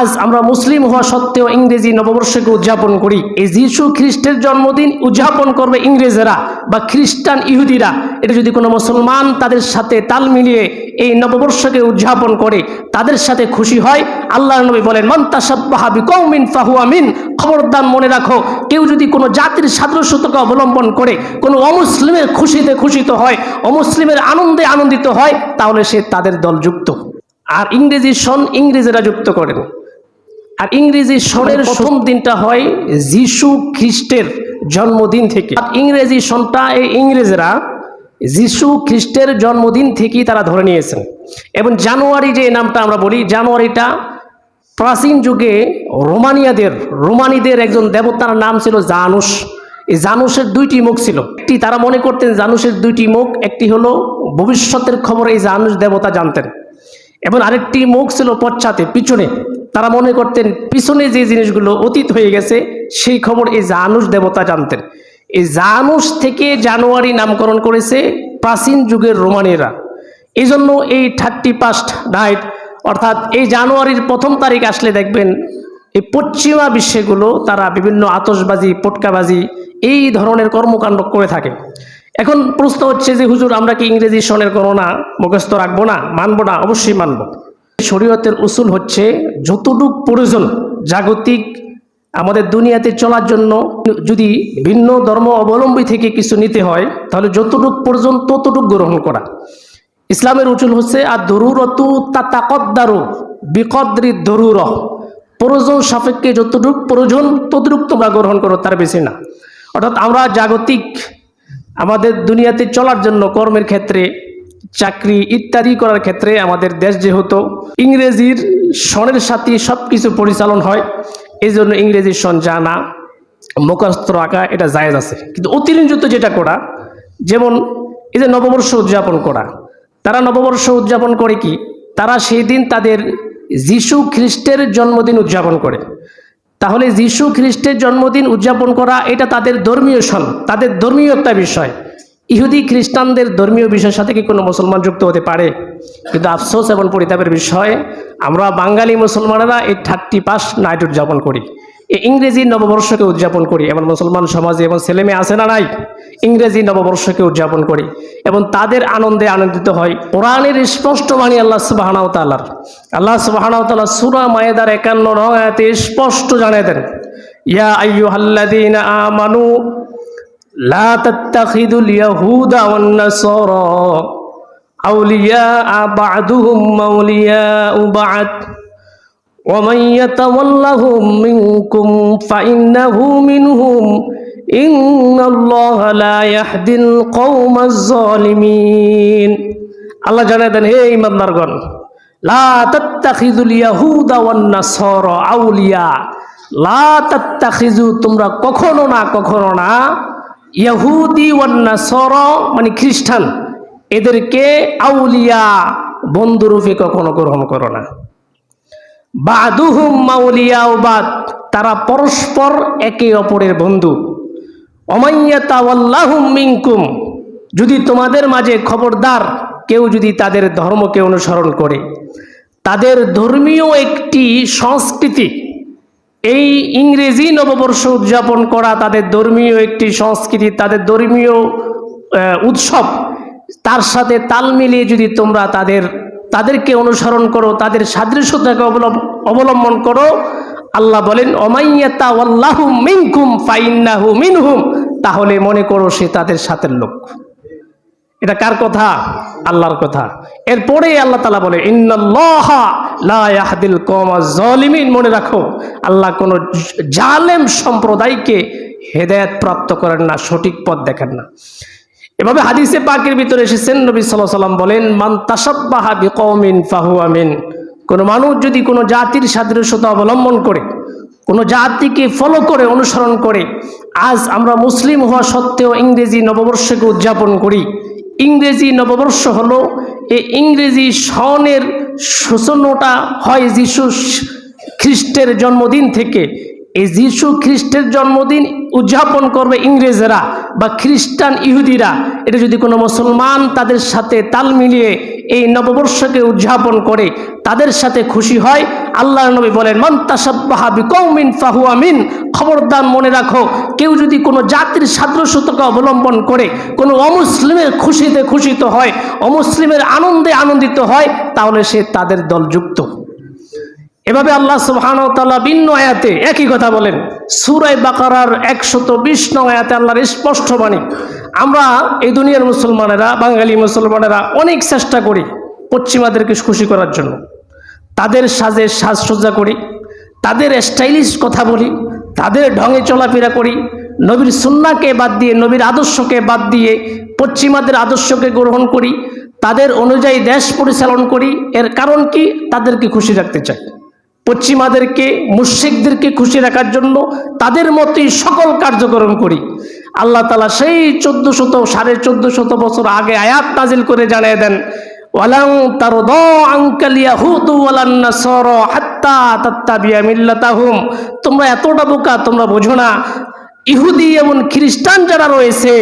আজ আমরা মুসলিম হওয়া সত্ত্বেও ইংরেজি নববর্ষকে উদযাপন করি। এই যিশু খ্রিস্টের জন্মদিন উদযাপন করবে ইংরেজেরা বা খ্রিস্টান ইহুদিরা। এটা যদি কোনো মুসলমান তাদের সাথে তাল মিলিয়ে এই নববর্ষকে উদযাপন করে, তাদের সাথে খুশি হয়, আল্লাহ নবী বলেন মন্তাসাব্বাহাবি কৌমিন ফাহু আমিন খবরদার মনে রাখো, কেউ যদি কোনো জাতির সাদৃশ্যতাকে অবলম্বন করে, কোনো অমুসলিমের খুশিতে খুশিত হয়, অমুসলিমের আনন্দে আনন্দিত হয়, তাহলে সে তাদের দলযুক্ত। আর ইংরেজি সন ইংরেজেরা যুক্ত করেন। আর ইংরেজি সনের প্রথম দিনটা হয় যিশু খ্রিস্টের জন্মদিন থেকে। আর ইংরেজি সনটা এই ইংরেজরা যিশু খ্রিস্টের জন্মদিন থেকেই তারা ধরে নিয়েছেন। এবং জানুয়ারি যে নামটা আমরা বলি জানুয়ারিটা প্রাচীন যুগে রোমানিয়াদের রোমানিদের একজন দেবতার নাম ছিল জানুস এই জানুসের দুইটি মুখ ছিল। একটি তারা মনে করতেন জানুসের দুইটি মুখ একটি হলো ভবিষ্যতের খবর এই জানুস দেবতা জানতেন। এবং আরেকটি মুখ ছিল পশ্চাতে, পিছনে। তারা মনে করতেন, পিছনে যে জিনিসগুলো অতীত হয়ে গেছে, সেই খবর এই জানুস দেবতা জানতেন। এই জানুস থেকে জানুয়ারি নামকরণ করেছে প্রাচীন যুগের রোমানিরা। এই জন্য এই থার্টি ফার্স্ট নাইট, অর্থাৎ এই জানুয়ারির প্রথম তারিখ আসলে দেখবেন, এই পশ্চিমা বিশ্বেগুলো তারা বিভিন্ন আতসবাজি পটকাবাজি, এই ধরনের কর্মকাণ্ড করে থাকে। এখন প্রশ্ন হচ্ছে যে, হুজুর, আমরা কি ইংরেজি সনের গণনা মুখস্থ রাখব না? মানবো না? অবশ্যই মানব। শরীয়তের উসুল হচ্ছে যতটুক প্রয়োজন জাগতিক আমাদের দুনিয়াতে চলার জন্য, যদি ভিন্ন ধর্ম অবলম্বী থেকে কিছু নিতে হয়, তাহলে যতটুক প্রয়োজন ততটুক গ্রহণ করা। ইসলামের উচুল হচ্ছে আর দরুরতু তা তাকদ্দারু বিকদ্রি দরুর। প্রয়োজন সাপেক্ষে যতটুক প্রয়োজন ততটুক তোমরা গ্রহণ করো, তার বেশি না। অর্থাৎ আমরা জাগতিক আমাদের দুনিয়াতে চলার জন্য কর্মের ক্ষেত্রে, চাকরি ইত্যাদি করার ক্ষেত্রে আমাদের দেশ যেহেতু ইংরেজির সনের সাথে সব কিছু পরিচালন হয় এই জন্য ইংরেজির সন জানা, মুখস্থ রাখা এটা জায়েজ আছে। কিন্তু অতিরঞ্জিত যেটা করা, যেমন এই যে নববর্ষ উদযাপন করা, তারা নববর্ষ উদযাপন করে কি? তারা সেই দিন তাদের যিশু খ্রিস্টের জন্মদিন উদযাপন করে। তাহলে যিশু খ্রিস্টের জন্মদিন উদযাপন করা এটা তাদের ধর্মীয় সন তাদের ধর্মীয় একটা বিষয়। ইহুদি খ্রিস্টানদের ধর্মীয় বিষয়ের সাথে কি কোনো মুসলমান যুক্ত হতে পারে? কিন্তু আফসোস এবং পরিতাপের বিষয়, আমরা বাঙালি মুসলমানেরা এই থার্টি পাস নাইট উদযাপন করি। ইংরেজি নববর্ষকে উদযাপন করি। এবং মুসলমান সমাজে এবং ছেলেমেয়ে আছে না নাই? ইংরেজি নববর্ষকে উদযাপন করি এবং তাদের আনন্দে আনন্দিত হয় কোরআনের স্পষ্ট বাণী আল্লাহ সুবাহানাও তালার আল্লাহ সুবাহানাও তালা সুরা মায়েদার একান্ন নয়াতে স্পষ্ট জানিয়ে দেন ইয়া আইয়ু হাল্লাদিন আমানু লা তাত্তাখিদুল ইয়াহুদা ওয়ান নাসারা আউলিয়া বা'দুহুম মাওলিয়াউ বা'দ ومن يتولهم منكم فإنه منهم আল্লাহ জানাই দেন, হে ইমানদারগণ আউলিয়া। লা তাত্তাখিজু তোমরা কখনো না কখনো না, ইয়াহুদি ওয়ান্নাসর মানে খ্রিস্টান, এদেরকে আউলিয়া বন্ধুরূপে কখনো গ্রহণ করো না। বাদুহুম মাউলিয়া বাদ, তারা পরস্পর একে অপরের বন্ধু। মিনকুম, যদি তোমাদের মাঝে খবরদার কেউ যদি তাদের ধর্মকে অনুসরণ করে, তাদের ধর্মীয় একটি সংস্কৃতি, এই ইংরেজি নববর্ষ উদযাপন করা তাদের ধর্মীয় একটি সংস্কৃতি, তাদের ধর্মীয় উৎসব, তার সাথে তাল মিলিয়ে যদি তোমরা তাদের, তাদেরকে অনুসরণ করো, তাদের সাদৃশ্যতাকে অবলম্ব- অবলম্বন করো আল্লাহ বলেন মিনহুম। তাহলে মনে করো সে তাদের সাথের লোক। এটা কার কথা? আল্লাহর কথা। এরপরে আল্লাহ তালা বলে, ইন্নাল্লাহা লা ইয়াহদিল কওমাজ মনে রাখো, আল্লাহ কোনো জালেম সম্প্রদায়কে হেদায়েত প্রাপ্ত করেন না, সঠিক পথ দেখেন না। এভাবে হাদিসে পাকের ভিতরে এসেছেন নবী সাল্লাহ সাল্লাম বলেন, মান তাসাব্বাহা বিকৌমিন ফাহু আমিন কোনো মানুষ যদি কোনো জাতির সাদৃশ্যতা অবলম্বন করে, কোনো জাতিকে ফলো করে, অনুসরণ করে, আজ আমরা মুসলিম হওয়া সত্ত্বেও ইংরেজি নববর্ষকে উদযাপন করি। ইংরেজি নববর্ষ হলো এই ইংরেজি সনের সূচনাটা হয় যিশু খ্রিস্টের জন্মদিন থেকে। এই যিশু খ্রিস্টের জন্মদিন উদযাপন করবে ইংরেজরা বা খ্রিস্টান ইহুদিরা। এটা যদি কোনো মুসলমান তাদের সাথে তাল মিলিয়ে এই নববর্ষকে উদযাপন করে তাদের সাথে খুশি হয়। আল্লাহ নবী বলেন মন্তাসাব্বাহা বিকৌমিন ফাহুয়ামিন খবরদার মনে রাখো, কেউ যদি কোনো জাতির সাদৃশ্যতাকে অবলম্বন করে, কোনো অমুসলিমের খুশিতে খুশিত হয়, অমুসলিমের আনন্দে আনন্দিত হয়, তাহলে সে তাদের দলযুক্ত। এভাবে আল্লাহ সুবহান তাআলা ভিন্ন আয়াতে একই কথা বলেন। সুরাই বাকারার একশত বিশ আয়াতে আল্লাহর স্পষ্ট বাণী, আমরা এই দুনিয়ার মুসলমানেরা, বাঙালি মুসলমানেরা অনেক চেষ্টা করি পশ্চিমাদেরকে খুশি করার জন্য। তাদের সাজে সাজসজ্জা করি, তাদের স্টাইলিশ কথা বলি, তাদের ঢঙে চলাফেরা করি, নবীর সুন্নাকে বাদ দিয়ে, নবীর আদর্শকে বাদ দিয়ে পশ্চিমাদের আদর্শকে গ্রহণ করি, তাদের অনুযায়ী দেশ পরিচালন করি, এর কারণ কি? তাদেরকে খুশি রাখতে চাই। পশ্চিমাদেরকে, মুশ্রিকদেরকে খুশি রাখার জন্য তাদের মতোই সকল কার্যক্রম করি। আল্লাহ তালা সেই চোদ্দ শত সাড়ে চোদ্দ শত বছর আগে আয়াত নাজিল করে জানিয়ে দেন, ওয়ালাং তার দ সর তাত্তাবিয়া মিল্লাতাহুম। তোমরা এতটা বোকা, তোমরা বোঝো না। ইহুদি এবং খ্রিস্টান যারা রয়েছে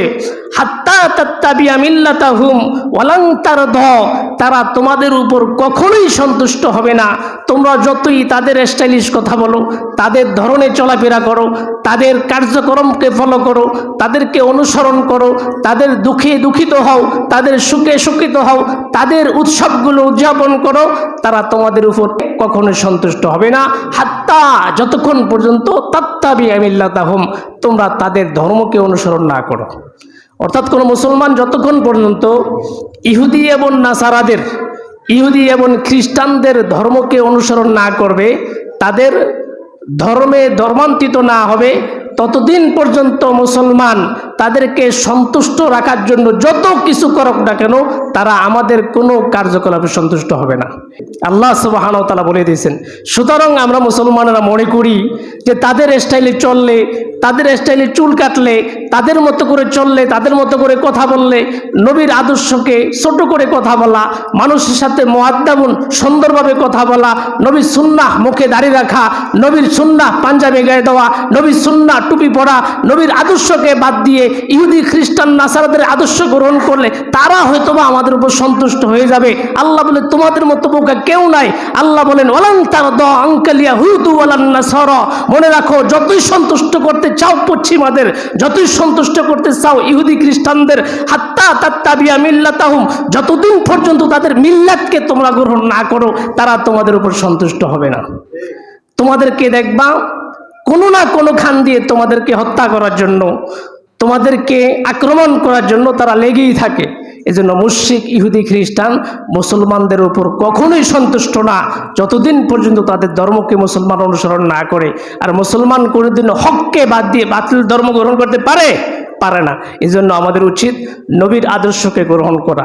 তার তোমাদের উপর কখনোই সন্তুষ্ট হবে না। তোমরা যতই তাদের স্টাইলিশ কথা বলো, তাদের ধরনে চলাফেরা করো, তাদের কার্যক্রমকে ফলো করো, তাদেরকে অনুসরণ করো, তাদের দুঃখে দুঃখিত হও, তাদের সুখে সুখিত হও, তাদের উৎসবগুলো উদযাপন করো, তারা তোমাদের উপর কখনোই সন্তুষ্ট হবে না। হাত্তা যতক্ষণ পর্যন্ত তাত্তাবি আমিল্লাতাহম তোমরা তাদের ধর্মকে অনুসরণ না করো। অর্থাৎ কোনো মুসলমান যতক্ষণ পর্যন্ত ইহুদি এবং নাসারাদের, ইহুদি এবং খ্রিস্টানদের ধর্মকে অনুসরণ না করবে, তাদের ধর্মে ধর্মান্তিত না হবে, ততদিন পর্যন্ত মুসলমান তাদেরকে সন্তুষ্ট রাখার জন্য যত কিছু করক না কেন তারা আমাদের কোনো কার্যকলাপে সন্তুষ্ট হবে না। আল্লাহ সুবাহান তালা বলে দিয়েছেন, সুতরাং আমরা মুসলমানেরা মনে করি যে তাদের স্টাইলে চললে, তাদের স্টাইলে চুল কাটলে, তাদের মতো করে চললে, তাদের মতো করে কথা বললে, নবীর আদর্শকে ছোট করে কথা বলা, মানুষের সাথে মহাদ্দাবুন সুন্দরভাবে কথা বলা, নবীর সুন্নাহ মুখে দাঁড়িয়ে রাখা, নবীর সুন্নাহ পাঞ্জাবি গায়ে দেওয়া, নবীর সুন্নাহ টুপি পরা, নবীর আদর্শকে বাদ দিয়ে ইহুদি, খ্রিস্টান, নাসারাদের আদর্শ গ্রহণ করলে তারা হয়তোবা আমাদের উপর সন্তুষ্ট হয়ে যাবে। আল্লাহ বলে, তোমাদের মতো বোকা কেউ নাই। আল্লাহ বলেন তার দ আঙ্কালিয়া হুদু ওয়ালান্না সর মনে রাখো, যতই সন্তুষ্ট করতে চাও পশ্চিমাদের, যতই সন্তুষ্ট করতে চাও ইহুদি খ্রিস্টানদের, হাত্তা তাত্তাবিয়া মিল্লাতাহুম, যতদিন পর্যন্ত তাদের মিল্লাতকে তোমরা গ্রহণ না করো, তারা তোমাদের উপর সন্তুষ্ট হবে না। তোমাদেরকে দেখবা, কোনো না কোনো খান দিয়ে তোমাদেরকে হত্যা করার জন্য, তোমাদেরকে আক্রমণ করার জন্য তারা লেগেই থাকে। এজন্য মুশ্রিক, ইহুদি, খ্রিস্টান মুসলমানদের উপর কখনোই সন্তুষ্ট না। যতদিন পর্যন্ত তাদের ধর্মকে মুসলমান অনুসরণ না করে, আর মুসলমান কোনোদিন হককে বাদ দিয়ে বাতিল ধর্ম গ্রহণ করতে পারে পারে না। এজন্য আমাদের উচিত নবীর আদর্শকে গ্রহণ করা।